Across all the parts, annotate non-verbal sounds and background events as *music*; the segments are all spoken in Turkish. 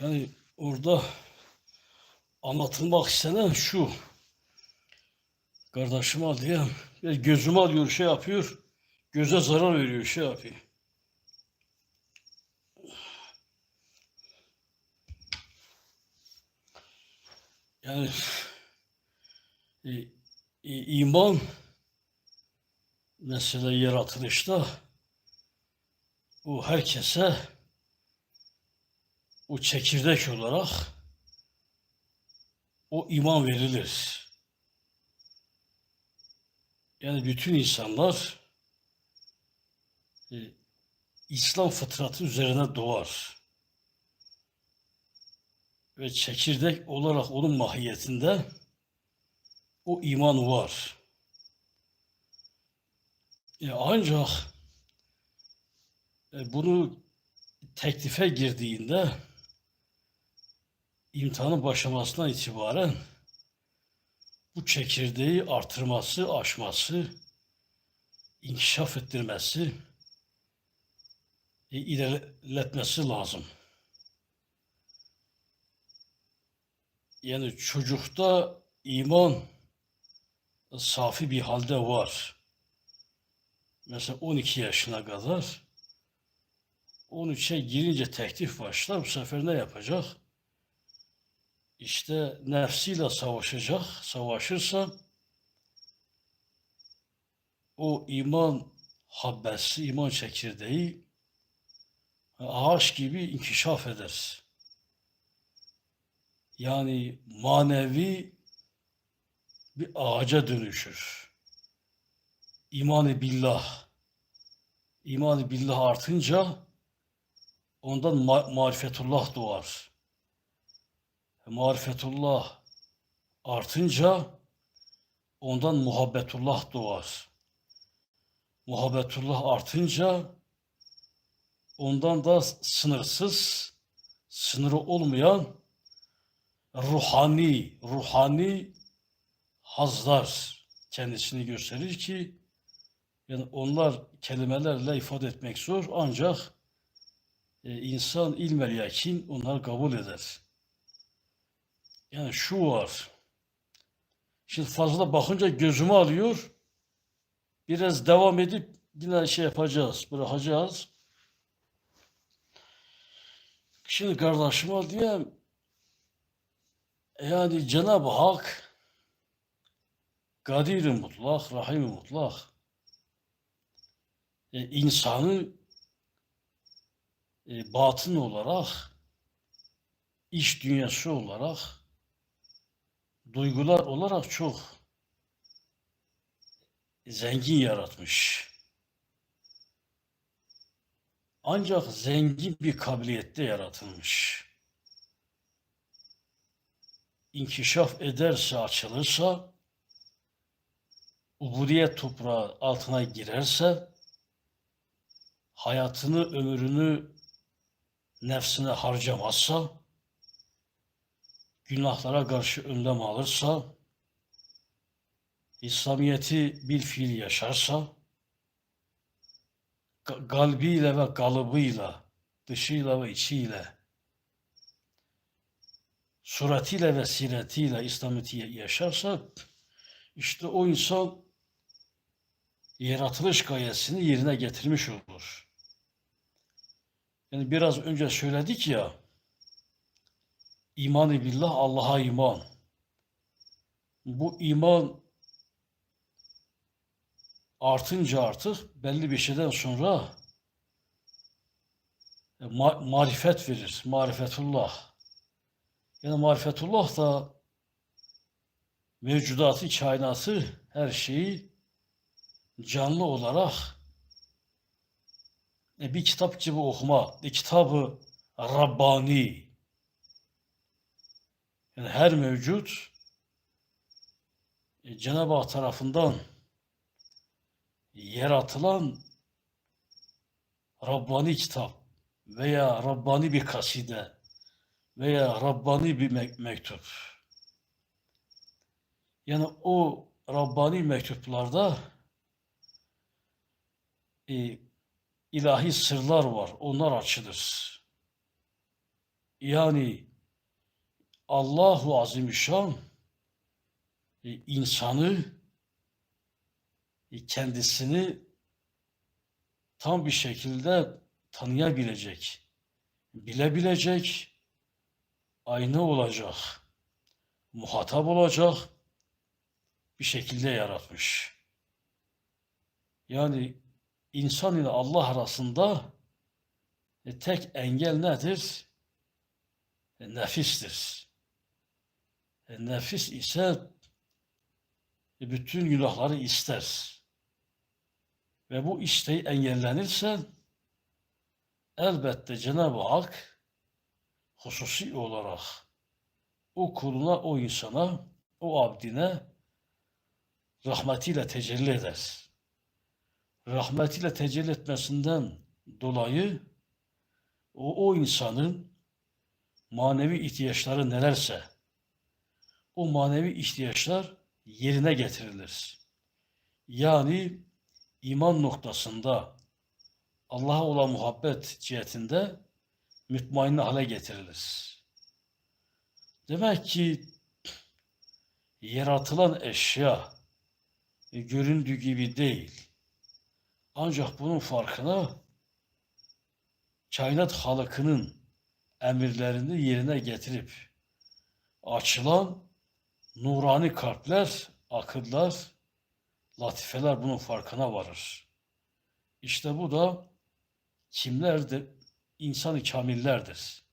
Yani orada anlatılmak istenen şu. Kardeşim al diye ya gözümü alıyor şey yapıyor. Göze zarar veriyor şey yapıyor. Yani e, e, iman mesela yaratılışta bu herkese o çekirdek olarak o iman verilir. Yani bütün insanlar e, İslam fıtratı üzerine doğar. Ve çekirdek olarak onun mahiyetinde o iman var. E, ancak e, bunu teklife girdiğinde imtihanın başlamasından itibaren bu çekirdeği artırması, aşması, inkişaf ettirmesi, e, ilerletmesi lazım. Yani çocukta iman safi bir halde var. Mesela 12 yaşına kadar 13'e girince teklif başlar. Bu sefer ne yapacak? İşte nefsiyle savaşacak. Savaşırsa o iman habbesi, iman çekirdeği ağaç gibi inkişaf eder. Yani manevi bir ağaca dönüşür. İmanı billah. İmanı billah artınca ondan ma- marifetullah doğar. Marifetullah artınca ondan muhabbetullah doğar. Muhabbetullah artınca ondan da sınırsız, sınırı olmayan ruhani, ruhani hazlar kendisini gösterir ki yani onlar kelimelerle ifade etmek zor ancak e, insan ilmel yakin onları kabul eder. Yani şu var. Şimdi fazla bakınca gözümü alıyor. Biraz devam edip yine şey yapacağız, bırakacağız. Şimdi kardeşim al diye yani Cenab-ı Hak Kadir-i mutlak, Rahim-i mutlak e, insanı e, batın olarak iş dünyası olarak duygular olarak çok zengin yaratmış. Ancak zengin bir kabiliyette yaratılmış. İnkişaf ederse, açılırsa, ubudiyet toprağı altına girerse, hayatını, ömrünü nefsine harcamazsa, günahlara karşı önlem alırsa, İslamiyeti bir fiil yaşarsa, kalbiyle ve kalıbıyla, dışıyla ve içiyle, suretiyle ve siretiyle İslamiyeti yaşarsa, işte o insan yaratılış gayesini yerine getirmiş olur. Yani biraz önce söyledik ya, iman-ı billah Allah'a iman. Bu iman artınca artık belli bir şeyden sonra e, ma- marifet verir. Marifetullah. Yani marifetullah da mevcudatı, kainatı, her şeyi canlı olarak e, bir kitap gibi okuma, bir kitabı Rabbani. Yani her mevcut e, Cenab-ı Hak tarafından yaratılan Rabbani kitap veya Rabbani bir kaside veya Rabbani bir me- mektup. Yani o Rabbani mektuplarda e, ilahi sırlar var. Onlar açılır. Yani Allahu Azimüşşan e, insanı e, kendisini tam bir şekilde tanıyabilecek, bilebilecek, ayna olacak, muhatap olacak bir şekilde yaratmış. Yani insan ile Allah arasında e, tek engel nedir? Nefistir. E, nefis ise e, bütün günahları ister. Ve bu isteği engellenirse elbette Cenab-ı Hak hususi olarak o kuluna, o insana, o abdine rahmetiyle tecelli eder. Rahmetiyle tecelli etmesinden dolayı o, o insanın manevi ihtiyaçları nelerse o manevi ihtiyaçlar yerine getirilir. Yani iman noktasında Allah'a olan muhabbet cihetinde mütmain hale getirilir. Demek ki yaratılan eşya göründüğü gibi değil. Ancak bunun farkına kainat halkının emirlerini yerine getirip açılan nurani kalpler, akıllar, latifeler bunun farkına varır. İşte bu da kimlerdir? İnsan-ı kamillerdir.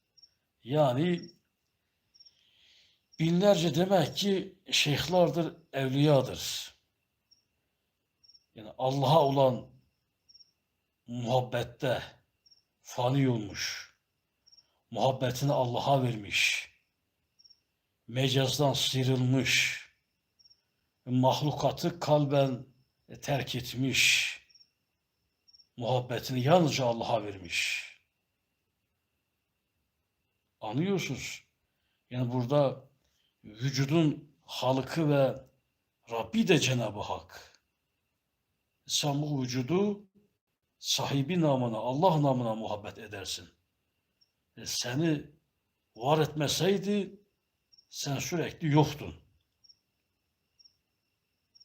Yani binlerce demek ki şeyhlardır, evliyadır. Yani Allah'a olan muhabbette fani olmuş. Muhabbetini Allah'a vermiş. Mecazdan sıyrılmış. Mahlukatı kalben terk etmiş. Muhabbetini yalnızca Allah'a vermiş. Anlıyorsunuz. Yani burada vücudun halıkı ve Rabbi de Cenab-ı Hak. Sen bu vücudu sahibi namına, Allah namına muhabbet edersin. E seni var etmeseydi sen sürekli yoktun.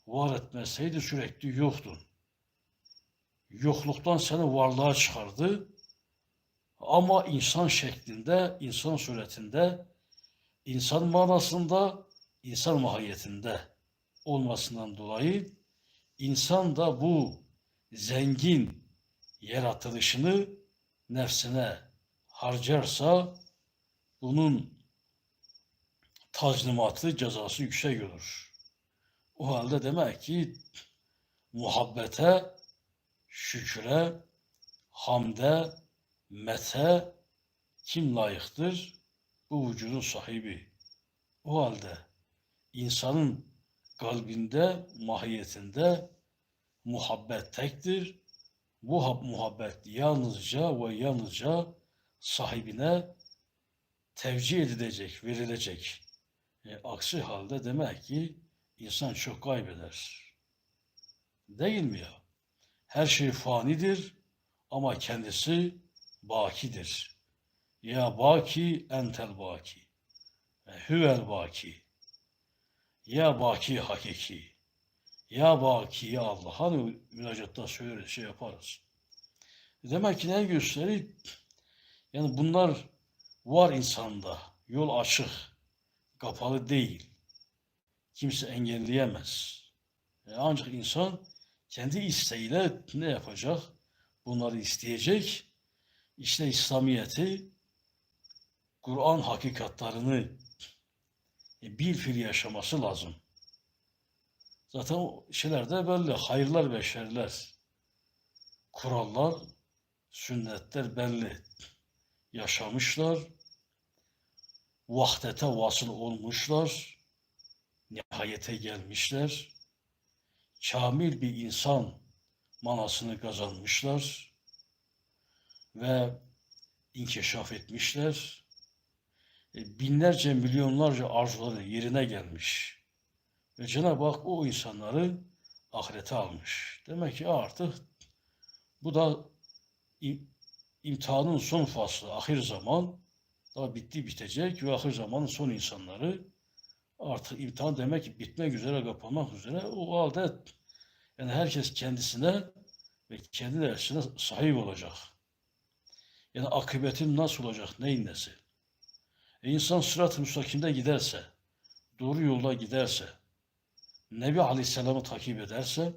Var etmeseydi sürekli yoktun. Yokluktan seni varlığa çıkardı. Ama insan şeklinde, insan suretinde, insan manasında, insan mahiyetinde olmasından dolayı insan da bu zengin yaratılışını nefsine harcarsa bunun tazlimatı, cezası yüksek olur. O halde demek ki muhabbete, şükre, hamde, mete kim layıktır? Bu vücudun sahibi. O halde insanın kalbinde, mahiyetinde muhabbet tektir. Bu muhabbet yalnızca ve yalnızca sahibine tevcih edilecek, verilecek. E, aksi halde demek ki insan çok kaybeder. Değil mi ya? Her şey fanidir ama kendisi bakidir. Ya baki entel baki. E, Hüvel baki. Ya baki hakiki. Ya baki ya Allah. Hani münacatta söyleriz, şey yaparız. Demek ki ne gösterir? Yani bunlar var insanda. Yol açık. Kapalı değil. Kimse engelleyemez. E ancak insan kendi isteğiyle ne yapacak? Bunları isteyecek. İşte İslamiyet'i, Kur'an hakikatlarını e, bir fil yaşaması lazım. Zaten o şeyler de belli. Hayırlar ve şerler. Kurallar, sünnetler belli. Yaşamışlar. Vahdete vasıl olmuşlar. Nihayete gelmişler. Kamil bir insan manasını kazanmışlar. Ve inkişaf etmişler. E, binlerce, milyonlarca arzuları yerine gelmiş. Ve Cenab-ı Hak o insanları ahirete almış. Demek ki artık bu da imtihanın son faslı, ahir zaman Daha bitti bitecek ve ahir zamanın son insanları artık imtihan demek ki bitmek üzere kapanmak üzere o halde yani herkes kendisine ve kendi dersine sahip olacak. Yani akıbetin nasıl olacak, neyin nesi? E insan sırat-ı müstakimde giderse, doğru yolda giderse, Nebi Aleyhisselam'ı takip ederse,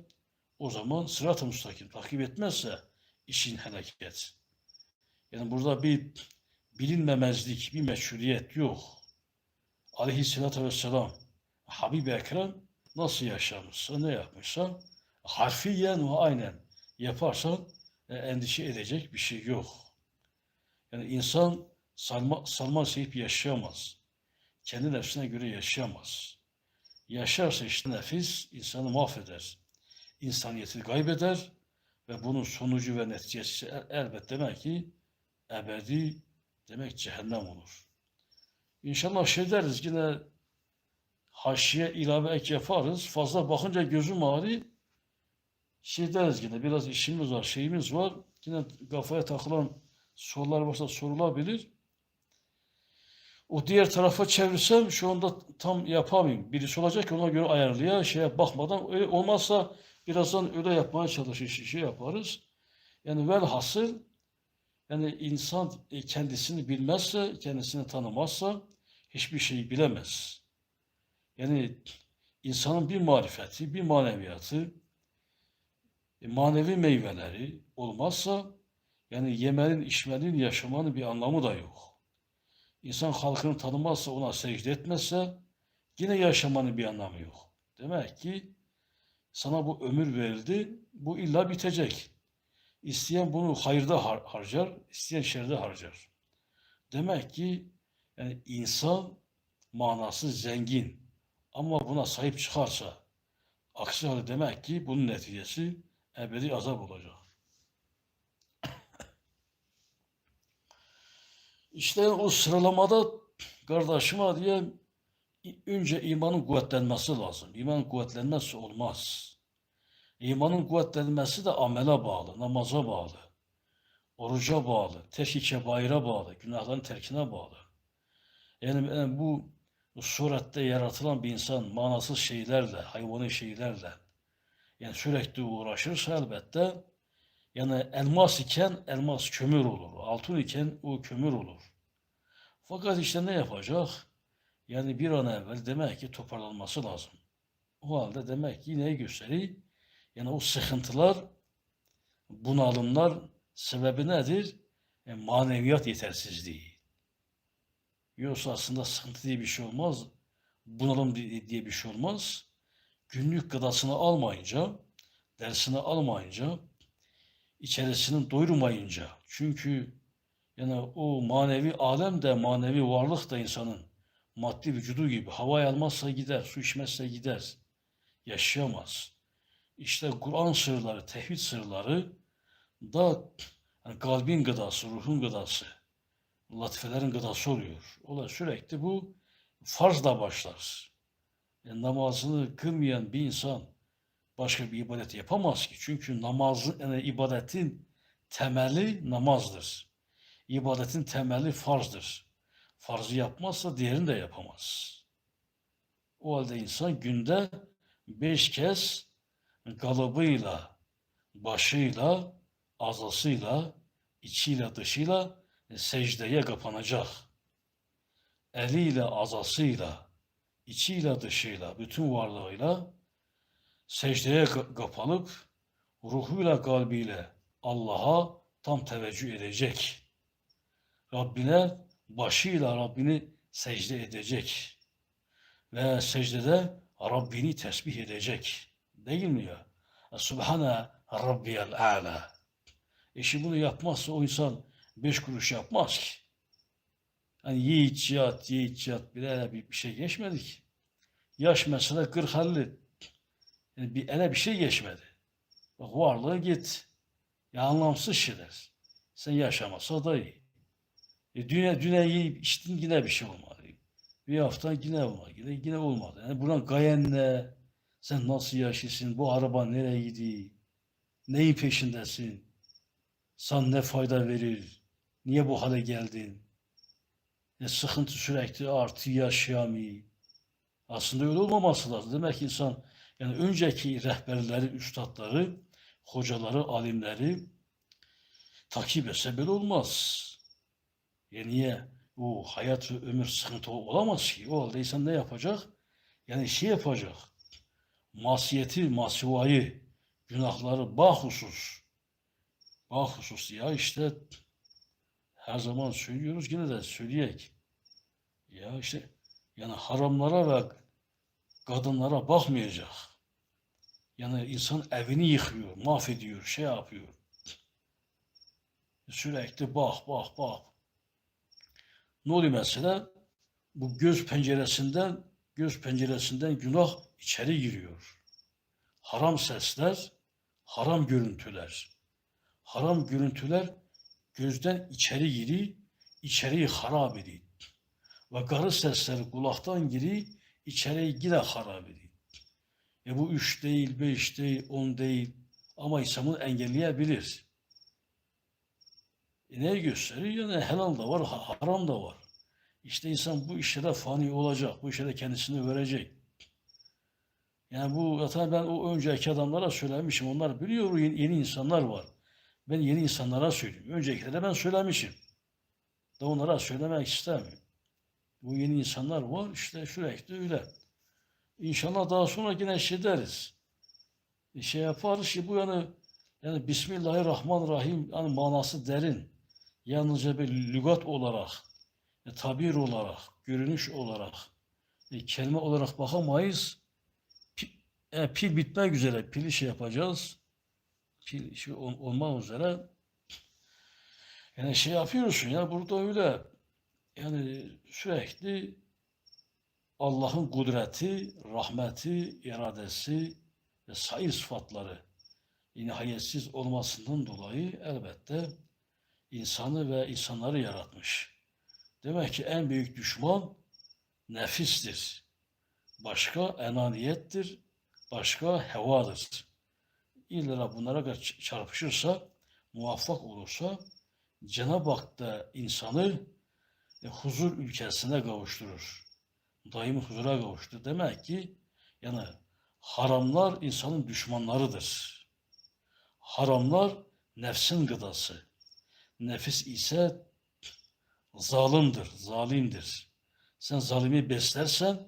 o zaman sırat-ı müstakim takip etmezse işin felaket. Yani burada bir bilinmemezlik, bir meşhuriyet yok. Aleyhisselatü Vesselam, Habib-i Ekrem nasıl yaşamışsa, ne yapmışsa, harfiyen ve aynen yaparsan e, endişe edecek bir şey yok. Yani insan salma, salma seyip yaşayamaz. Kendi nefsine göre yaşayamaz. Yaşarsa işte nefis insanı mahveder. İnsaniyetini kaybeder ve bunun sonucu ve neticesi el- elbet demek ki ebedi demek cehennem olur. İnşallah şey deriz yine haşiye ilave ek yaparız. Fazla bakınca gözüm ağrıyor. Şey deriz yine biraz işimiz var, şeyimiz var. Yine kafaya takılan sorular varsa sorulabilir. O diğer tarafa çevirsem şu anda tam yapamayayım. Birisi olacak ona göre ayarlıya şeye bakmadan öyle olmazsa birazdan öyle yapmaya çalışır şey yaparız. Yani velhasıl yani insan e, kendisini bilmezse, kendisini tanımazsa hiçbir şeyi bilemez. Yani insanın bir marifeti, bir maneviyatı, e, manevi meyveleri olmazsa yani yemenin, içmenin, yaşamanın bir anlamı da yok. İnsan halkını tanımazsa, ona secde etmezse yine yaşamanın bir anlamı yok. Demek ki sana bu ömür verildi, bu illa bitecek. İsteyen bunu hayırda har- harcar, isteyen şerde harcar. Demek ki yani insan manası zengin ama buna sahip çıkarsa aksi halde demek ki bunun neticesi ebedi azap olacak. *coughs* İşte o sıralamada kardeşime diye önce imanın kuvvetlenmesi lazım. İmanın kuvvetlenmezse olmaz. İmanın kuvvetlenmesi de amele bağlı, namaza bağlı, oruca bağlı, terk-i kebaire bağlı, günahların terkine bağlı. Yani, yani bu, surette yaratılan bir insan manasız şeylerle, hayvani şeylerle yani sürekli uğraşırsa elbette yani elmas iken elmas kömür olur. Altın iken o kömür olur. Fakat işte ne yapacak? Yani bir an evvel demek ki toparlanması lazım. O halde demek ki neyi gösteriyor? Yani o sıkıntılar, bunalımlar sebebi nedir? E, maneviyat yetersizliği. Yoksa aslında sıkıntı diye bir şey olmaz. Bunalım di- diye bir şey olmaz. Günlük gıdasını almayınca, dersini almayınca, içerisini doyurmayınca. Çünkü yani o manevi alem de manevi varlık da insanın maddi vücudu gibi. Hava almazsa gider, su içmezse gider. Yaşayamaz. İşte Kur'an sırları, tevhid sırları da yani kalbin gıdası, ruhun gıdası, latifelerin gıdası oluyor. Olay sürekli bu farzla başlar. Yani namazını kılmayan bir insan başka bir ibadet yapamaz ki. Çünkü namazın, yani ibadetin temeli namazdır. İbadetin temeli farzdır. Farzı yapmazsa diğerini de yapamaz. O halde insan günde beş kez kalıbıyla, başıyla, azasıyla, içiyle, dışıyla secdeye kapanacak. Eliyle, azasıyla, içiyle, dışıyla, bütün varlığıyla secdeye ka- kapanıp ruhuyla, kalbiyle Allah'a tam teveccüh edecek. Rabbine başıyla Rabbini secde edecek. Ve secdede Rabbini tesbih edecek. Değil mi ya? Subhane Rabbiyel A'la. Eşi bunu yapmazsa o insan beş kuruş yapmaz ki. Hani yiğit cihat, yiğit cihat bir, ele bir, bir şey geçmedik. Yaş mesela 40 50. Yani bir ele bir şey geçmedi. Bak varlığı git. Ya anlamsız şeyler. Sen yaşamasa da iyi. E dünya, dünya yiyip içtin yine bir şey olmadı. Bir hafta yine olmadı. Yine, yine olmadı. Yani buradan gayen ne? Sen nasıl yaşıyorsun? Bu araba nereye gidiyor? Neyin peşindesin? Sana ne fayda verir? Niye bu hale geldin? e, sıkıntı sürekli artı yaşayamıyor. Aslında öyle olmaması lazım. Demek ki insan yani önceki rehberleri, üstadları, hocaları, alimleri takip etse böyle olmaz. Ya niye? O hayat ve ömür sıkıntı olamaz ki. O halde insan ne yapacak? Yani şey yapacak. Masiyeti, masivayı, günahları bahusus. Bahusus ya işte her zaman söylüyoruz yine de söyleyek. Ya işte yani haramlara ve kadınlara bakmayacak. Yani insan evini yıkıyor, mahvediyor, şey yapıyor. Sürekli bak, bak, bak. Ne oluyor mesela? Bu göz penceresinden, göz penceresinden günah içeri giriyor. Haram sesler, haram görüntüler. Haram görüntüler gözden içeri giri, içeriği harap ediyor. Ve karı sesleri kulaktan giri, içeriği yine harap ediyor. E bu üç değil, beş değil, on değil ama İslam bunu engelleyebilir. E neyi gösteriyor? Yani helal da var, ha- haram da var. İşte insan bu işlere fani olacak, bu işlere kendisini verecek. Yani bu zaten ben o önceki adamlara söylemişim. Onlar biliyor yeni, yeni insanlar var. Ben yeni insanlara söylüyorum. Öncekilere ben söylemişim. Da onlara söylemek istemiyorum. Bu yeni insanlar var işte sürekli öyle. İnşallah daha sonra yine şey deriz. E, Şey yaparız ki bu yani yani Bismillahirrahmanirrahim yani manası derin. Yalnızca bir lügat olarak, e, tabir olarak, görünüş olarak, e, kelime olarak bakamayız. Pi, e, pil bitmek üzere. Pili şey yapacağız. Pil şey ol- olmak üzere. Yani şey yapıyorsun ya burada öyle. Yani sürekli Allah'ın kudreti, rahmeti, iradesi ve sair sıfatları nihayetsiz olmasından dolayı elbette insanı ve insanları yaratmış. Demek ki en büyük düşman nefistir. Başka enaniyettir, başka hevadır. İlla bunlara çarpışırsa, muvaffak olursa Cenab-ı Hak da insanı e, huzur ülkesine kavuşturur. Daimi huzura kavuştur. Demek ki yani haramlar insanın düşmanlarıdır. Haramlar nefsin gıdası. Nefis ise zalimdir, zalimdir. Sen zalimi beslersen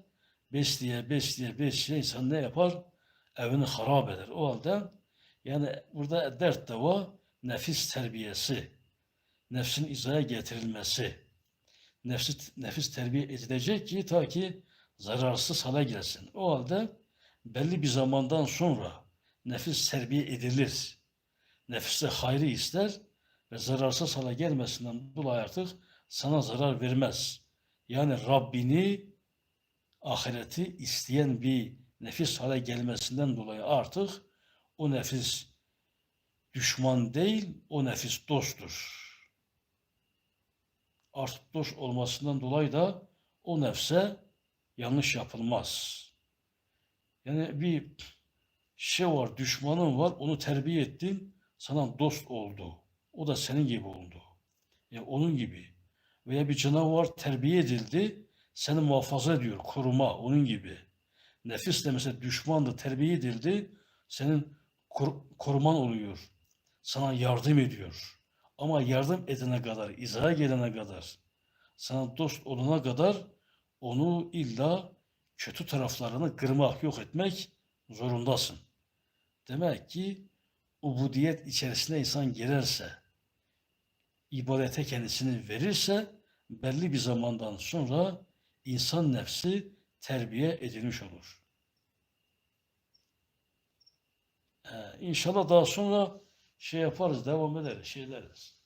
besleye, besleye, besleye insan ne yapar? Evini harap eder. O halde yani burada dert de var. Nefis terbiyesi, nefsin izaya getirilmesi. Nefsi, nefis terbiye edilecek ki ta ki zararsız hale gelsin. O halde belli bir zamandan sonra nefis terbiye edilir. Nefis de hayrı ister ve zararsız hale gelmesinden dolayı artık sana zarar vermez. Yani Rabbini, ahireti isteyen bir nefis hale gelmesinden dolayı artık o nefis düşman değil, o nefis dosttur. Artık dost olmasından dolayı da o nefse yanlış yapılmaz. Yani bir şey var, düşmanın var, onu terbiye ettin, sana dost oldu. O da senin gibi oldu. Yani onun gibi. Veya bir canavar terbiye edildi, seni muhafaza ediyor, koruma, onun gibi. Nefis de mesela düşmandı, terbiye edildi, senin kor- koruman oluyor. Sana yardım ediyor. Ama yardım edene kadar, izaya gelene kadar, sana dost olana kadar onu illa kötü taraflarını kırmak, yok etmek zorundasın. Demek ki ubudiyet içerisine insan girerse, ibadete kendisini verirse, belli bir zamandan sonra insan nefsi terbiye edilmiş olur. Ee, inşallah daha sonra şey yaparız, devam ederiz, şey deriz.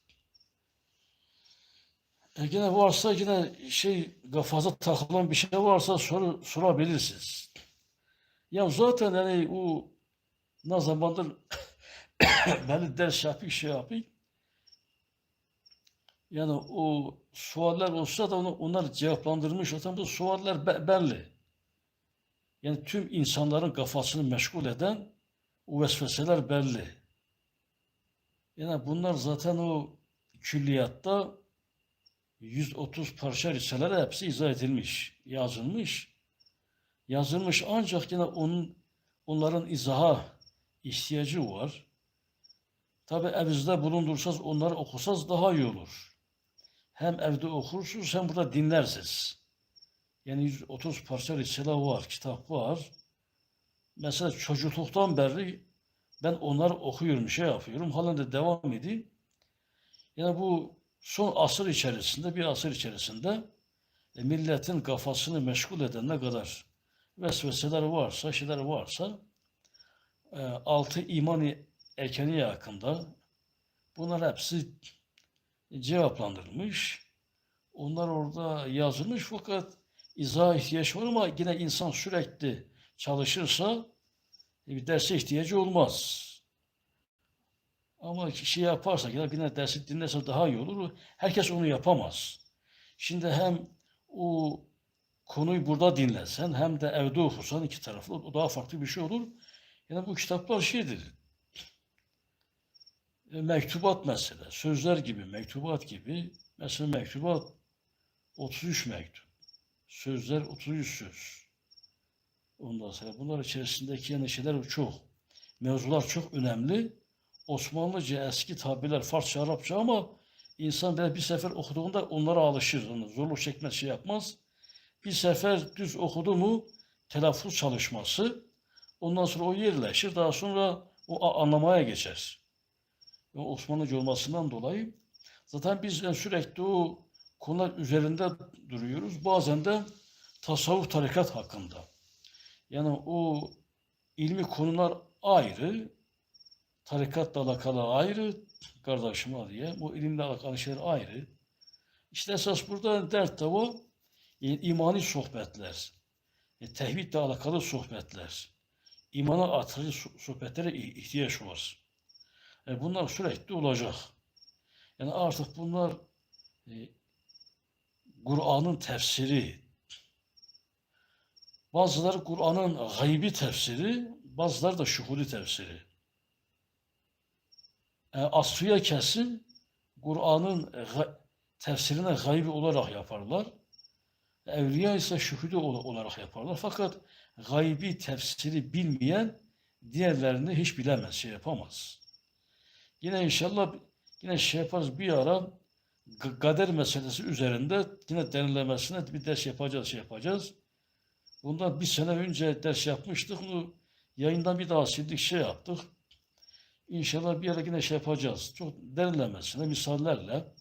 E yine varsa yine şey kafanıza takılan bir şey varsa soru sorabilirsiniz. Ya zaten hani o ne zamandır *coughs* beni ders yapayım, şey yapayım. Yani o sualler olsa da onu, onlar cevaplandırmış zaten bu sualler be- belli. Yani tüm insanların kafasını meşgul eden o vesveseler belli. Yani bunlar zaten o külliyatta 130 parça risaleler hepsi izah edilmiş, yazılmış. Yazılmış ancak yine onun onların izaha ihtiyacı var. Tabi evinizde bulundursanız onları okusanız daha iyi olur. Hem evde okursunuz hem burada dinlersiniz. Yani 130 parça risale var, kitap var. Mesela çocukluktan beri ben onları okuyorum, şey yapıyorum. Halen de devam edeyim. Yani bu son asır içerisinde, bir asır içerisinde e, milletin kafasını meşgul eden ne kadar vesveseler varsa, şeyler varsa e, altı iman erkeni hakkında bunlar hepsi cevaplandırılmış. Onlar orada yazılmış fakat izah ihtiyaç var ama yine insan sürekli çalışırsa e, bir derse ihtiyacı olmaz. Ama şey yaparsa yine yine dersi dinlerse daha iyi olur. Herkes onu yapamaz. Şimdi hem o konuyu burada dinlesen hem de evde okursan iki taraflı o daha farklı bir şey olur. Yani bu kitaplar şeydir. E, mektubat mesela. Sözler gibi, mektubat gibi. Mesela mektubat 33 mektup. Sözler 33 söz. Ondan sonra bunlar içerisindeki yani şeyler çok. Mevzular çok önemli. Osmanlıca eski tabirler Farsça, Arapça ama insan böyle bir sefer okuduğunda onlara alışır. Yani zorluk çekmez, şey yapmaz. Bir sefer düz okudu mu telaffuz çalışması ondan sonra o yerleşir. Daha sonra o anlamaya geçer. Yani Osmanlıca olmasından dolayı zaten biz yani sürekli o konular üzerinde duruyoruz. Bazen de tasavvuf tarikat hakkında. Yani o ilmi konular ayrı, tarikatla alakalı ayrı, kardeşim diye. Bu ilimle alakalı şeyler ayrı. İşte esas burada dert de o. e, imani sohbetler, e, tevhidle alakalı sohbetler, imana artırıcı so- sohbetlere ihtiyaç var. E, bunlar sürekli olacak. Yani artık bunlar e, Kur'an'ın tefsiri, bazıları Kur'an'ın gaybi tefsiri, bazıları da şuhudi tefsiri. E, aslıya kesin Kur'an'ın e, tefsirine gaybi olarak yaparlar. Evliya ise ol- olarak yaparlar. Fakat gaybi tefsiri bilmeyen diğerlerini hiç bilemez, şey yapamaz. Yine inşallah yine şey yaparız bir ara kader meselesi üzerinde yine derinlemesine bir ders yapacağız, şey yapacağız. Bundan bir sene önce ders yapmıştık. Bunu yayından bir daha sildik, şey yaptık. İnşallah bir ara yine şey yapacağız. Çok derinlemesine, misallerle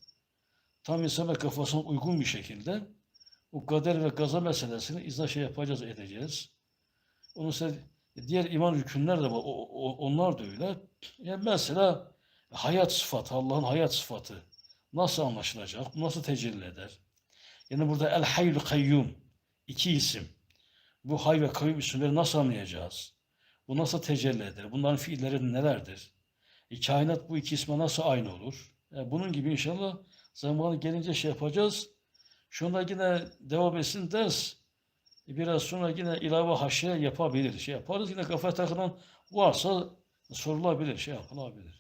tam insana kafasına uygun bir şekilde o kader ve gaza meselesini izah şey yapacağız, edeceğiz. Onun ise diğer iman rükünler de var. O, o- onlar da öyle. Yani mesela hayat sıfatı, Allah'ın hayat sıfatı nasıl anlaşılacak? Nasıl tecelli eder? Yani burada El Hayyul Kayyum iki isim. Bu hay ve kayyum isimleri nasıl anlayacağız? Bu nasıl tecelli eder? Bunların fiilleri nelerdir? E, kainat bu iki isme nasıl aynı olur? E, bunun gibi inşallah zamanı gelince şey yapacağız. Şu anda yine devam etsin ders. E, biraz sonra yine ilave haşiye yapabilir. Şey yaparız. Yine kafa takılan varsa sorulabilir. Şey yapılabilir.